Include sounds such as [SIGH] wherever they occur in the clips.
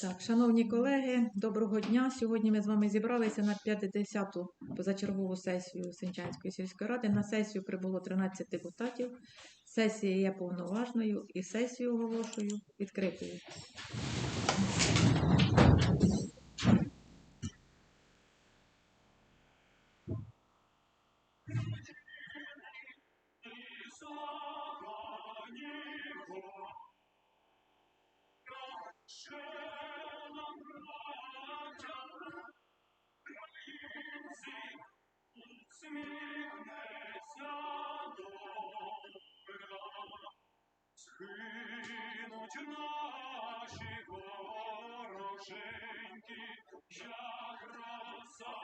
Так, шановні колеги, доброго дня. Сьогодні ми з вами зібралися на 50-ту позачергову сесію Сенчанської сільської ради. На сесію прибуло 13 депутатів. Сесія є повноважною і сесію оголошую відкритою. Скинуть наші вороженьки, як роса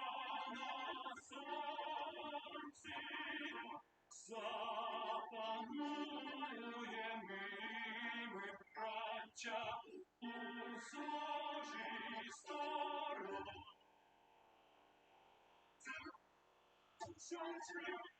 на сонці, запанує ми, браття, у сожі сторон. Положим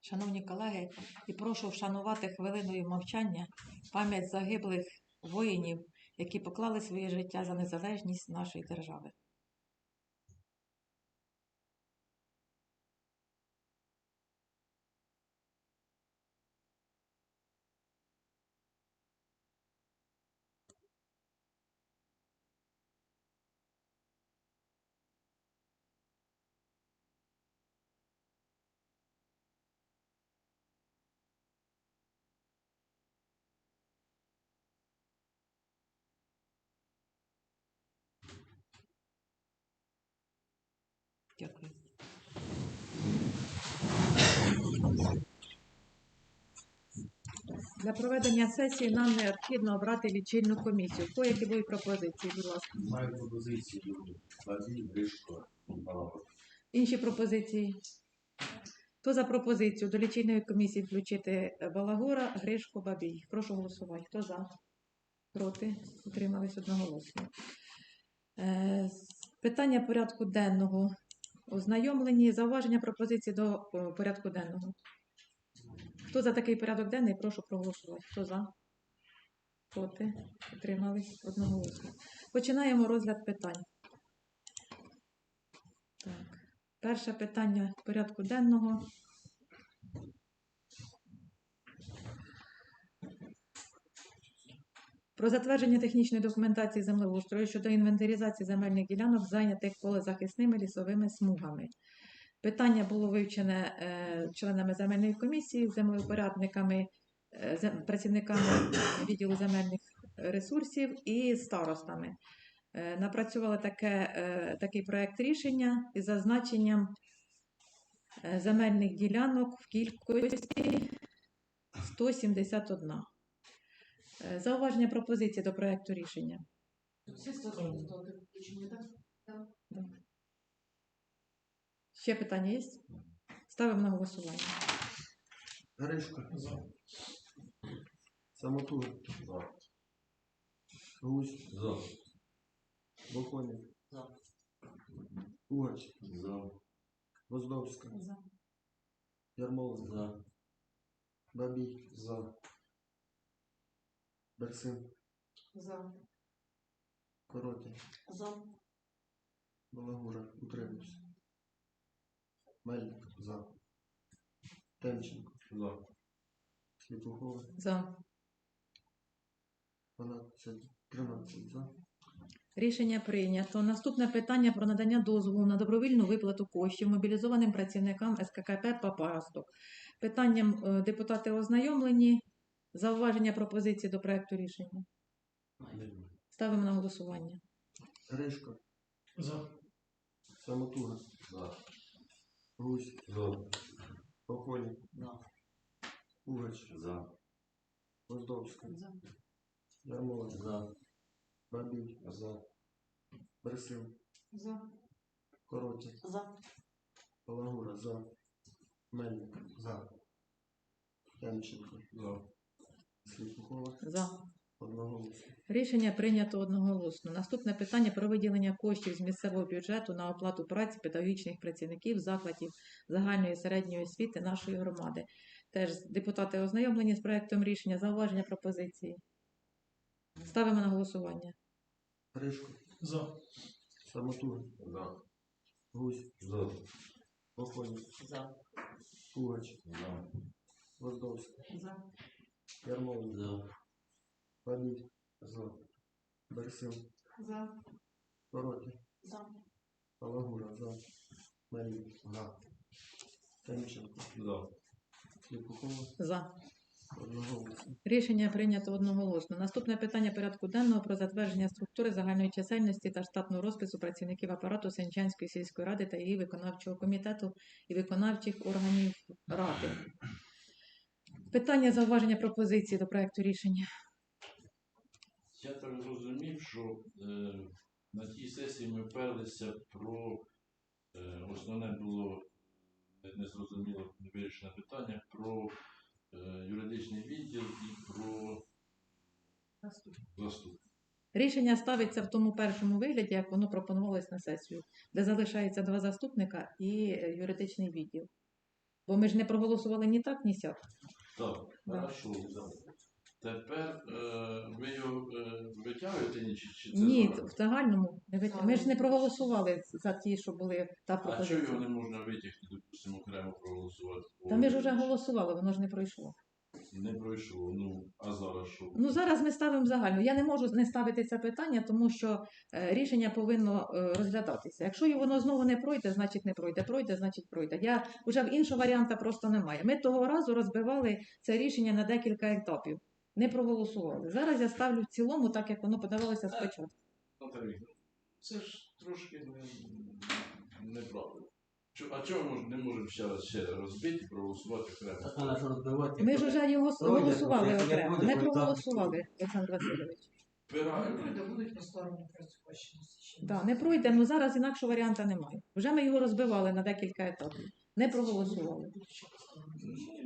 Шановні колеги, і прошу вшанувати хвилиною мовчання пам'ять загиблих воїнів, які поклали своє життя за незалежність нашої держави. Дякую. Для проведення сесії нам необхідно обрати лічильну комісію. Хто які будуть пропозиції, будь ласка. Маю пропозицію Базій, Гришко, Балабов. Інші пропозиції. Хто за пропозицію до лічильної комісії включити Балагура, Гришко, Бабій? Прошу голосувати. Хто за? Проти? Утримались одноголосно. Е, Питання порядку денного. Ознайомлені. Зауваження пропозиції до порядку денного. Хто за такий порядок денний, прошу проголосувати. Хто за? Проти? Утримались одноголосно. Починаємо розгляд питань. Так. Перше питання порядку денного. Про затвердження технічної документації землеустрою щодо інвентаризації земельних ділянок, зайнятих полезахисними лісовими смугами. Питання було вивчене е, членами земельної комісії, землеупорядниками, е, працівниками відділу земельних ресурсів і старостами. Е, Напрацювали таке, такий проект рішення із зазначенням земельних ділянок в кількості 171. Е, Зауваження пропозиції до проекту рішення. Всі стали включені, так? Ще питання є? Ставимо на голосування. Гришко. Самотур. За. Гусь. За. Бохоник. За. Пугач. За. Воздовська. За. Ярмоленко. За. Бабій. За. Берсин. За. Коротій. За. Балагура. Утримався. Мельник. За. Темченко. За. Сліпухова. За. 12. 13. За. Рішення прийнято. Наступне питання про надання дозволу на добровільну виплату коштів мобілізованим працівникам СККП «Папарасток». Питанням е, депутати ознайомлені. Зауваження пропозиції до проекту рішення. Ставимо на голосування. Гришко, За. Самотуга, За. Гусь, За. Охолі, Пугач, За. Воздовська, За. Ярмоленко, За. Бабій, За. Берсил, За. Коротя, За. Палагура, за. Мельник, за. Демченко, За. За. одноголосно. Рішення прийнято одноголосно. Наступне питання про виділення коштів з місцевого бюджету на оплату праці педагогічних працівників закладів загальної і середньої освіти нашої громади. Теж депутати ознайомлені з проектом рішення, зауваження пропозиції. Ставимо на голосування. Гришко, За. Самотуга, За. Гусь, За. Охолі, За. Пугач, За. Воздовська, За. Ярмоленко, За. Бабій, За. Берсил, За. Коротя, За. Палагура, за. Мельник, За. Демченко, За. Сліпухова, За. одноголосно. Рішення прийнято одноголосно. Наступне питання порядку денного про затвердження структури загальної чисельності та штатного розпису працівників апарату Сенчанської сільської ради та її виконавчого комітету і виконавчих органів ради. Питання зауваження пропозиції до проекту рішення. Я так зрозумів, що е, на тій сесії ми вперлися про е, основне було не- незрозуміло невирішене питання про е, юридичний відділ і про заступ. Рішення ставиться в тому першому вигляді, як воно пропонувалось на сесію, де залишається два заступника і е, юридичний відділ. Бо ми ж не проголосували ні так, ні сяк. Так, хорошо. Тепер е, ви його е, витягуєте чи, чи це Ні, зараз? в загальному не витя- Ми ж не проголосували за ті, що були та А чого пропозиція. його не можна витягти, допустимо, окремо проголосувати? Та ми ж вже голосували, воно ж не пройшло. Не пройшло. Ну, а зараз що? Ну зараз ми ставимо загально. Я не можу не ставити це питання, тому що е, рішення повинно е, розглядатися. Якщо воно знову не пройде, значить не пройде. Пройде, значить пройде. Я вже в іншого варіанта просто немає. Ми того разу розбивали це рішення на декілька етапів. Не проголосували. Зараз я ставлю в цілому, так як воно подавалося спочатку. Це ж трошки не, неправильно. Чо- А чого ми не можемо ще раз ще розбити проголосувати окремо? Так, а що розбивати? Ми ж вже його Пройде, голосували пройде, окремо. пройде, Не пройде. проголосували, Олександр Васильович. Будуть поставлені працювати. Да, не пройде, ну зараз інакшого варіанта немає. Вже ми його розбивали на декілька етапів. Не проголосували. Ну,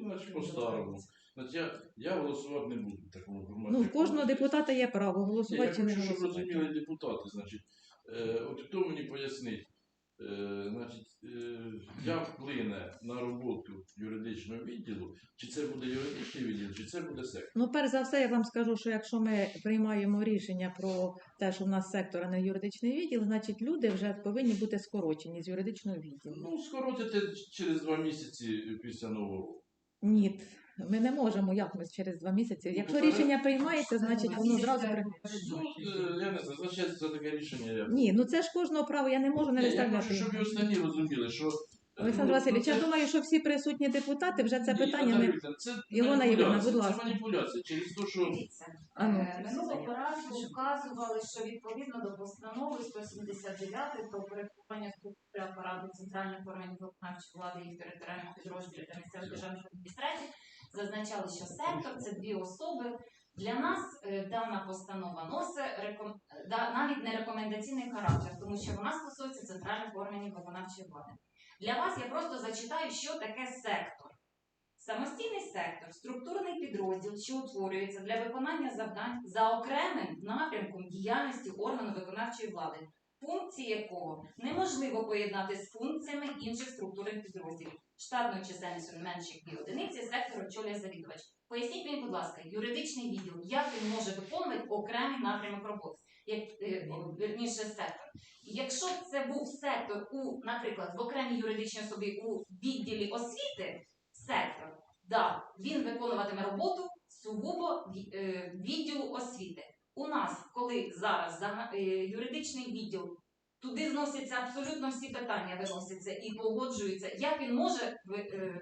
значить, по-старому. Значить, я, я голосувати не буду в такому форматі. Ну, в кожного депутата є право Ні, голосувати я чи не хочу, щоб голосувати. розуміли депутати. Значить, е, от хто мені пояснить, значить, е, як вплине на роботу юридичного відділу, чи це буде юридичний відділ, чи це буде сектор. Ну, перш за все, я вам скажу, що якщо ми приймаємо рішення про те, що в нас сектор, а не юридичний відділ, значить люди вже повинні бути скорочені з юридичного відділу. Ну, скоротите через два місяці після нового року. Ні, ми не можемо, як ми через два місяці. Якщо Ну, рішення приймається, значить воно зразу при... Ну, е, я не знаю, значить за таке рішення я. Ні, ну це ж кожного право, я не можу не я виставляти. хочу, щоб і останні розуміли, що. е, Олександр ну, Васильович, я ж- думаю, що всі присутні депутати вже це Ні, питання Наталя не. Вікторівна, Це Ілона Ігорівна, будь ласка. Це маніпуляція через те, що Дивіться, А ну. е, минулого разу вказували, що відповідно до постанови 179 про порядкування структури апарату центральних органів виконавчої влади і територіальних підрозділів та місцевих державних адміністрацій зазначали, що сектор це дві особи. Для нас е, дана постанова носить реком... да, навіть не рекомендаційний характер, тому що вона стосується центральних органів виконавчої влади. Для вас я просто зачитаю, що таке сектор. Самостійний сектор структурний підрозділ, що утворюється для виконання завдань за окремим напрямком діяльності органу виконавчої влади, функції якого неможливо поєднати з функціями інших структурних підрозділів. Штатною чисельністю як дві одиниці сектор очолює завідувач. Поясніть мені, будь ласка, юридичний відділ, як він може виконувати окремий напрямок роботи, як е, вірніше сектор. Якщо це був сектор у, наприклад, в окремій юридичній особі у відділі освіти, сектор, да, він виконуватиме роботу сугубо е, відділу освіти. У нас, коли зараз е, юридичний відділ, туди зносяться абсолютно всі питання, виносяться і погоджуються, як він може е,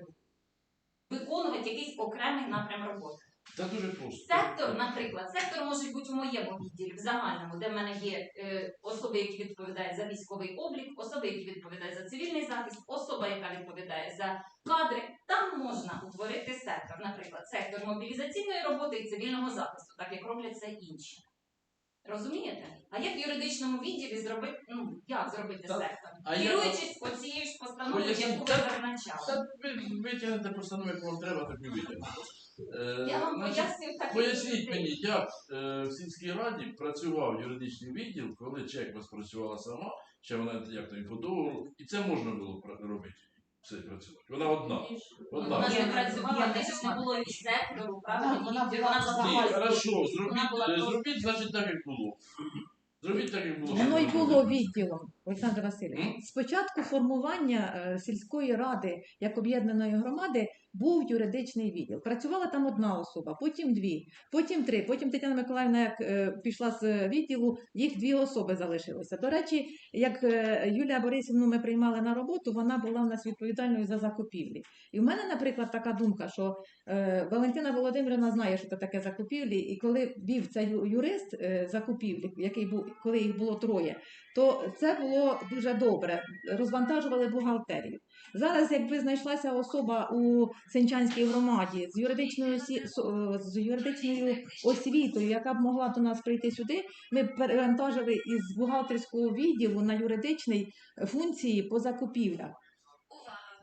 виконувати якийсь окремий напрям роботи. Це дуже просто. Сектор, наприклад, сектор може бути в моєму відділі, в загальному, де в мене є е, особи, які відповідають за військовий облік, особи, які відповідають за цивільний захист, особа, яка відповідає за кадри. Там можна утворити сектор, наприклад, сектор мобілізаційної роботи і цивільного захисту, так як роблять це інші. Розумієте? А як в юридичному відділі зробити, ну як зробити Та- сектор? а я- Керуючись оцією ж постановою, Поясніть, яку ви та- зазначали. Та ви витягнете постанову, як вам треба, так і витягнете. Е, Я вам значить, пояснюю так. Поясніть мені, як е, в сільській раді працював юридичний відділ, коли чек працювала сама, ще вона як то і по договору, і це можна було пра- робити. Все працювати. Вона одна. Вона Одна. ж не працювала, що не було і сектору, правильно? Вона була Ні, хорошо, Вона зробіть, е, зробіть, значить, так, як було. [CLEARS THROAT] Зробіть так, як було. Воно й було відділом, Олександр Васильович. М? Спочатку формування е, сільської ради як об'єднаної громади був юридичний відділ. Працювала там одна особа, потім дві, потім три. Потім Тетяна Миколаївна, як е, пішла з відділу, їх дві особи залишилося. До речі, як е, Юлія Борисівну ми приймали на роботу, вона була в нас відповідальною за закупівлі. І в мене, наприклад, така думка, що е, Валентина Володимирівна знає, що це таке закупівлі, і коли вів цей юрист закупівлі, який був, коли їх було троє, то це було дуже добре. Розвантажували бухгалтерію. Зараз, якби знайшлася особа у Сенчанській громаді з юридичною з юридичною освітою, яка б могла до нас прийти сюди, ми перевантажили із бухгалтерського відділу на юридичний функції по закупівлях,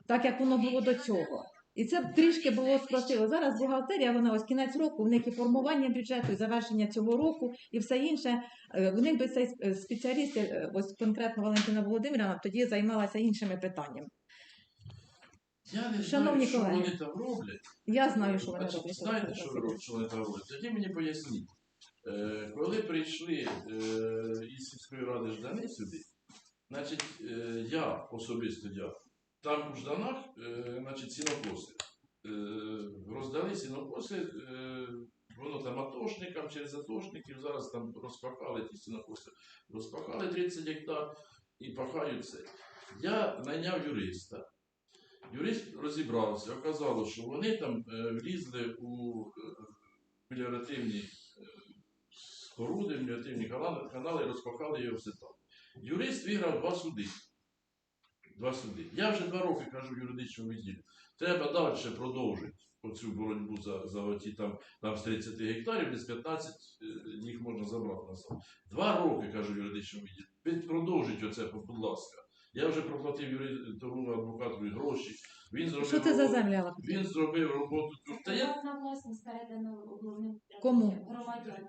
так як воно було до цього. І це б трішки було спростило. Зараз бухгалтерія, вона ось кінець року, в них і формування бюджету, і завершення цього року, і все інше. Е, В них би цей сп- спеціаліст, е, ось конкретно Валентина Володимирівна, тоді займалася іншими питаннями. Я не Шановні знаю, що колеги. вони там роблять. Я знаю, що вони роблять. Знаєте, що, Васильович. що вони там роблять? Тоді мені поясніть. Е, коли прийшли е, із сільської ради Ждани сюди, значить, е, я особисто я, там у Жданах, е, значить, сінокоси. Е, роздали сінокоси, е, воно там атошникам через атошників, зараз там розпахали ті сінокоси, розпахали 30 гектар і пахають це. Я найняв юриста. Юрист розібрався, оказалось, що вони там е, влізли у е, меліоративні е, споруди, меліоративні канали, розпахали його все там. Юрист виграв два суди. Два суди. Я вже два роки кажу в юридичному відділі. Треба далі продовжити оцю боротьбу за, за оті там, там з 30 гектарів, десь 15 е, їх можна забрати назад. Два роки, кажу в юридичному відділі. Ви продовжіть оце, будь ласка. Я вже проплатив юри... тому адвокатові гроші. Він зробив, Що це за роботу- земля? Він зробив роботу тут. Та я... Приватна власність передана головним Кому? громадянам.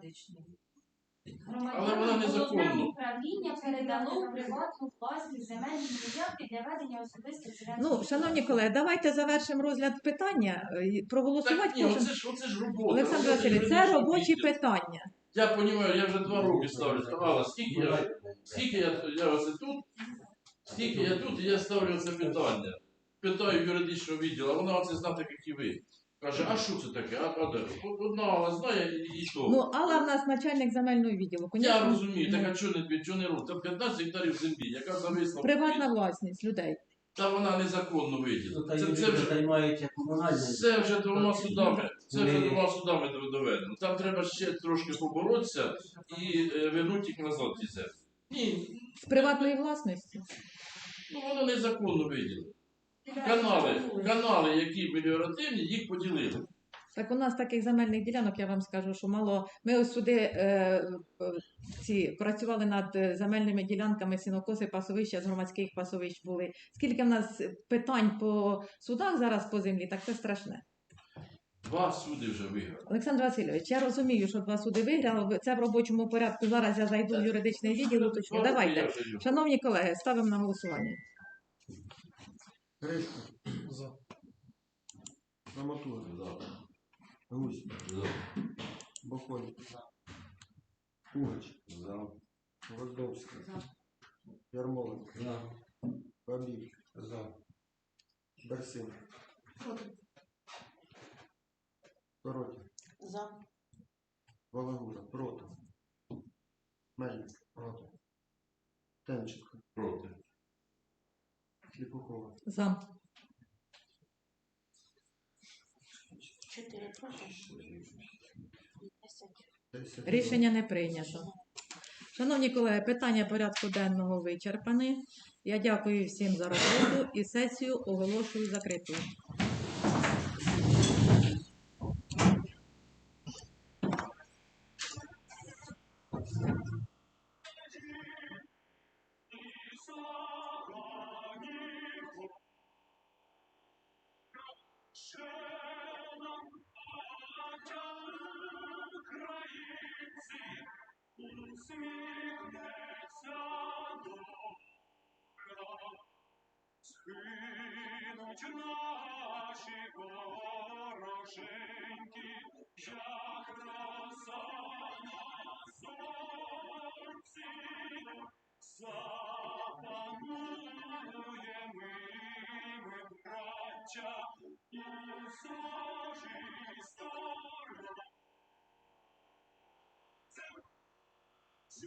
Але вона незаконна. Управління передало приватну власність земельні ділянки для ведення особистих селянських Ну, шановні колеги, давайте завершимо розгляд питання е, і проголосувати. Так, ні, кожен. оце ж, оце ж робота. Олександр робота Васильович, це юридичного робочі відділу. питання. Я розумію, я вже два роки ставлю. Алла, скільки я, скільки я, я оце тут, скільки я тут, і я ставлю це питання. Питаю юридичного відділу, а вона оце знає, так, як і ви. Каже, а що це таке? А, а де? Одна Алла знає і, то. Ну, Алла в нас начальник земельного відділу. я розумію, так ну, а чого не, чого не робить? Там 15 гектарів землі, яка зависла. Приватна власність людей. Та вона незаконно Ну, виділена. та Це, це, вже, це вже двома судами. Це вже двома судами доведено. Там треба ще трошки поборотися і е, вернути їх назад ці землі. Ні, З приватної власності. ну воно незаконно виділено. Канали, канали, які меліоративні, їх поділили. Так у нас таких земельних ділянок, я вам скажу, що мало. Ми ось сюди е, е, ці працювали над земельними ділянками сінокоси, пасовища з громадських пасовищ були. Скільки в нас питань по судах зараз по землі, так це страшне. Два суди вже виграли. Олександр Васильович, я розумію, що два суди виграли. Це в робочому порядку. Зараз я зайду в юридичний відділ. Уточню. Давайте. Шановні колеги, ставимо на голосування. Гришко. За. Раматура. За. Гусь. За. Бакой. Пугач. За. Воздовський. Ярмоленко. Бабій. Берсин. Проти. За. Балагура. Проти. Мельник. Проти. Тенченко. Проти. Сліпухова. За. Чотири проти. Десять. Рішення не прийнято. Шановні колеги, питання порядку денного вичерпані. Я дякую всім за роботу і сесію оголошую закритою. Плачуть наші хорошенькі, як роса на сонці, запанує ми, браття, і сожі сторони. Це